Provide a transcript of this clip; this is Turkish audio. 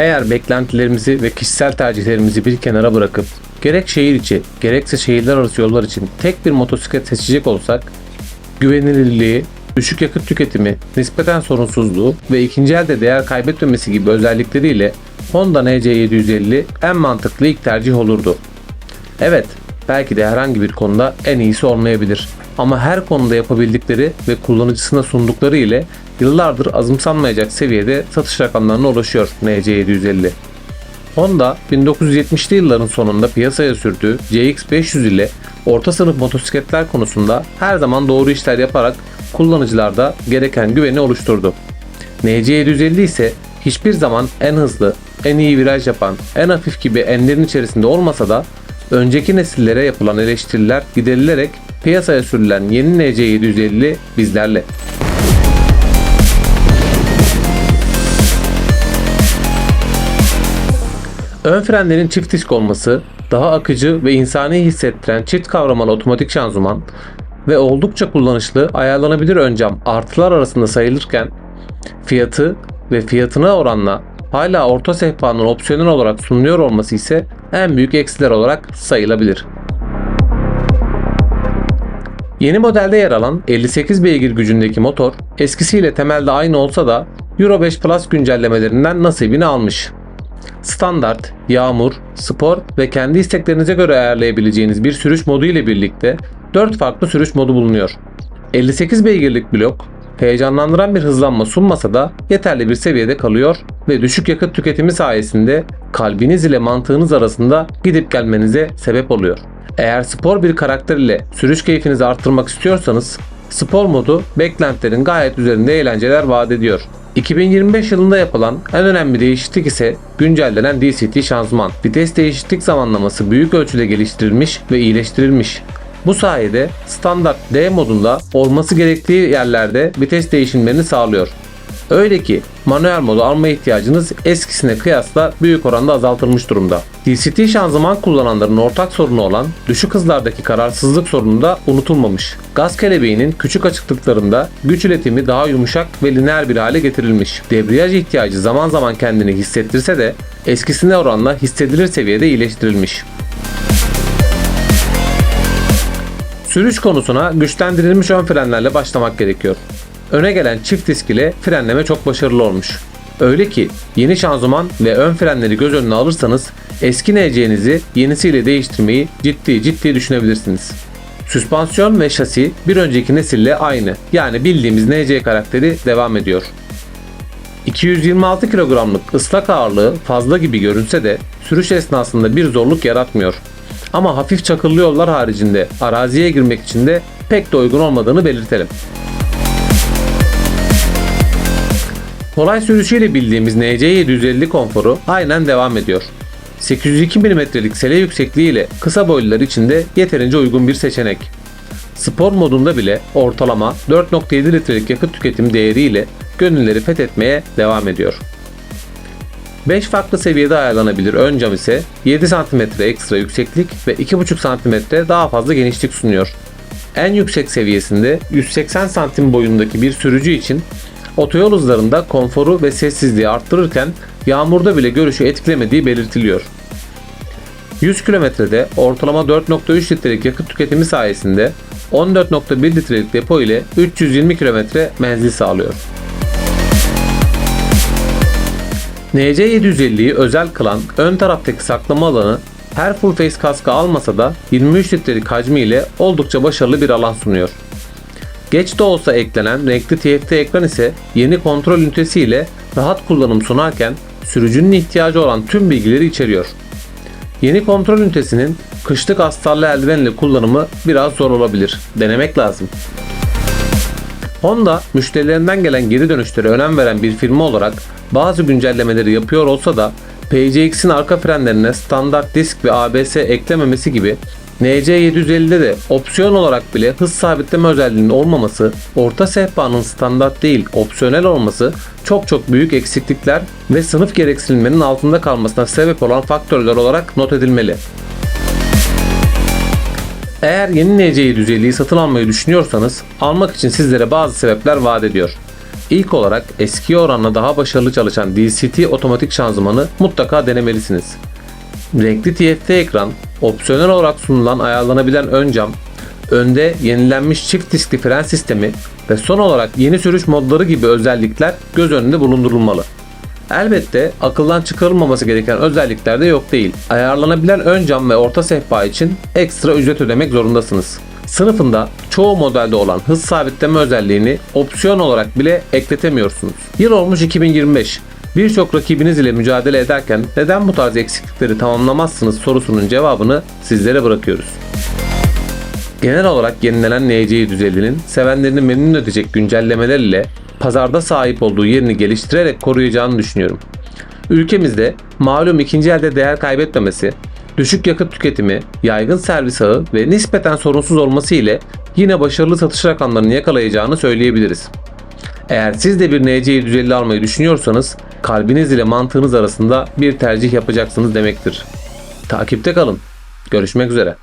Eğer beklentilerimizi ve kişisel tercihlerimizi bir kenara bırakıp gerek şehir içi gerekse şehirler arası yollar için tek bir motosiklet seçecek olsak güvenilirliği, düşük yakıt tüketimi, nispeten sorunsuzluğu ve ikinci elde değer kaybetmemesi gibi özellikleriyle Honda NC750 en mantıklı ilk tercih olurdu. Evet, belki de herhangi bir konuda en iyisi olmayabilir. Ama her konuda yapabildikleri ve kullanıcısına sundukları ile yıllardır azımsanmayacak seviyede satış rakamlarına ulaşıyor NC750. Honda 1970'li yılların sonunda piyasaya sürdüğü CX500 ile orta sınıf motosikletler konusunda her zaman doğru işler yaparak kullanıcılarda gereken güveni oluşturdu. NC750 ise hiçbir zaman en hızlı, en iyi viraj yapan, en hafif gibi enlerin içerisinde olmasa da önceki nesillere yapılan eleştiriler giderilerek piyasaya sürülen yeni NC750 bizlerle. Ön frenlerin çift disk olması, daha akıcı ve insani hissettiren çift kavramalı otomatik şanzıman ve oldukça kullanışlı ayarlanabilir ön cam artılar arasında sayılırken fiyatı ve fiyatına oranla hala orta sehpanın opsiyonel olarak sunuluyor olması ise en büyük eksiler olarak sayılabilir. Yeni modelde yer alan 58 beygir gücündeki motor eskisiyle temelde aynı olsa da Euro 5 Plus güncellemelerinden nasibini almış. Standart, yağmur, spor ve kendi isteklerinize göre ayarlayabileceğiniz bir sürüş modu ile birlikte 4 farklı sürüş modu bulunuyor. 58 beygirlik blok heyecanlandıran bir hızlanma sunmasa da yeterli bir seviyede kalıyor ve düşük yakıt tüketimi sayesinde kalbiniz ile mantığınız arasında gidip gelmenize sebep oluyor. Eğer spor bir karakter ile sürüş keyfinizi arttırmak istiyorsanız spor modu beklentilerin gayet üzerinde eğlenceler vaat ediyor. 2025 yılında yapılan en önemli değişiklik ise güncellenen DCT şanzıman. Vites değişiklik zamanlaması büyük ölçüde geliştirilmiş ve iyileştirilmiş. Bu sayede standart D modunda olması gerektiği yerlerde vites değişimlerini sağlıyor. Öyle ki manuel modu alma ihtiyacınız eskisine kıyasla büyük oranda azaltılmış durumda. DCT şanzıman kullananların ortak sorunu olan düşük hızlardaki kararsızlık sorunu da unutulmamış. Gaz kelebeğinin küçük açıklıklarında güç iletimi daha yumuşak ve lineer bir hale getirilmiş. Debriyaj ihtiyacı zaman zaman kendini hissettirse de eskisine oranla hissedilir seviyede iyileştirilmiş. Sürüş konusuna güçlendirilmiş ön frenlerle başlamak gerekiyor. Öne gelen çift disk ile frenleme çok başarılı olmuş. Öyle ki yeni şanzıman ve ön frenleri göz önüne alırsanız eski NC'nizi yenisiyle değiştirmeyi ciddi ciddi düşünebilirsiniz. Süspansiyon ve şasi bir önceki nesille aynı. Yani bildiğimiz NC karakteri devam ediyor. 226 kilogramlık ıslak ağırlığı fazla gibi görünse de sürüş esnasında bir zorluk yaratmıyor. Ama hafif çakıllı yollar haricinde araziye girmek için de pek de uygun olmadığını belirtelim. Kolay sürüşüyle bildiğimiz NC750 konforu aynen devam ediyor. 802 mm'lik sele yüksekliği ile kısa boylular için de yeterince uygun bir seçenek. Spor modunda bile ortalama 4.7 litrelik yakıt tüketim değeriyle gönülleri fethetmeye devam ediyor. 5 farklı seviyede ayarlanabilir ön cam ise 7 cm ekstra yükseklik ve 2,5 cm daha fazla genişlik sunuyor. En yüksek seviyesinde 180 cm boyundaki bir sürücü için otoyol hızlarında konforu ve sessizliği arttırırken yağmurda bile görüşü etkilemediği belirtiliyor. 100 kilometrede ortalama 4.3 litrelik yakıt tüketimi sayesinde 14.1 litrelik depo ile 320 kilometre menzil sağlıyor. NC750'yi özel kılan ön taraftaki saklama alanı her full face kaskı almasa da 23 litrelik hacmiyle oldukça başarılı bir alan sunuyor. Geç de olsa eklenen renkli TFT ekran ise yeni kontrol ünitesi ile rahat kullanım sunarken sürücünün ihtiyacı olan tüm bilgileri içeriyor. Yeni kontrol ünitesinin kışlık astarlı eldivenle kullanımı biraz zor olabilir. Denemek lazım. Honda müşterilerinden gelen geri dönüşlere önem veren bir firma olarak bazı güncellemeleri yapıyor olsa da PCX'in arka frenlerine standart disk ve ABS eklememesi gibi NC750'de de opsiyon olarak bile hız sabitleme özelliğinin olmaması, orta sehpanın standart değil opsiyonel olması çok çok büyük eksiklikler ve sınıf gereksinimlerinin altında kalmasına sebep olan faktörler olarak not edilmeli. Eğer yeni NC750'yi satın almayı düşünüyorsanız almak için sizlere bazı sebepler vaat ediyor. İlk olarak eskiye oranla daha başarılı çalışan DCT otomatik şanzımanı mutlaka denemelisiniz. Renkli TFT ekran, opsiyonel olarak sunulan ayarlanabilen ön cam, önde yenilenmiş çift diskli fren sistemi ve son olarak yeni sürüş modları gibi özellikler göz önünde bulundurulmalı. Elbette akıldan çıkarılmaması gereken özellikler de yok değil. Ayarlanabilen ön cam ve orta sehpa için ekstra ücret ödemek zorundasınız. Sınıfında çoğu modelde olan hız sabitleme özelliğini opsiyon olarak bile ekletemiyorsunuz. Yıl olmuş 2025. Birçok rakibiniz ile mücadele ederken neden bu tarz eksiklikleri tamamlamazsınız sorusunun cevabını sizlere bırakıyoruz. Genel olarak yenilenen NC 150'nin sevenlerini memnun edecek güncellemeler ile pazarda sahip olduğu yerini geliştirerek koruyacağını düşünüyorum. Ülkemizde malum ikinci elde değer kaybetmemesi, düşük yakıt tüketimi, yaygın servis ağı ve nispeten sorunsuz olması ile yine başarılı satış rakamlarını yakalayacağını söyleyebiliriz. Eğer siz de bir NC 150 almayı düşünüyorsanız kalbiniz ile mantığınız arasında bir tercih yapacaksınız demektir. Takipte kalın. Görüşmek üzere.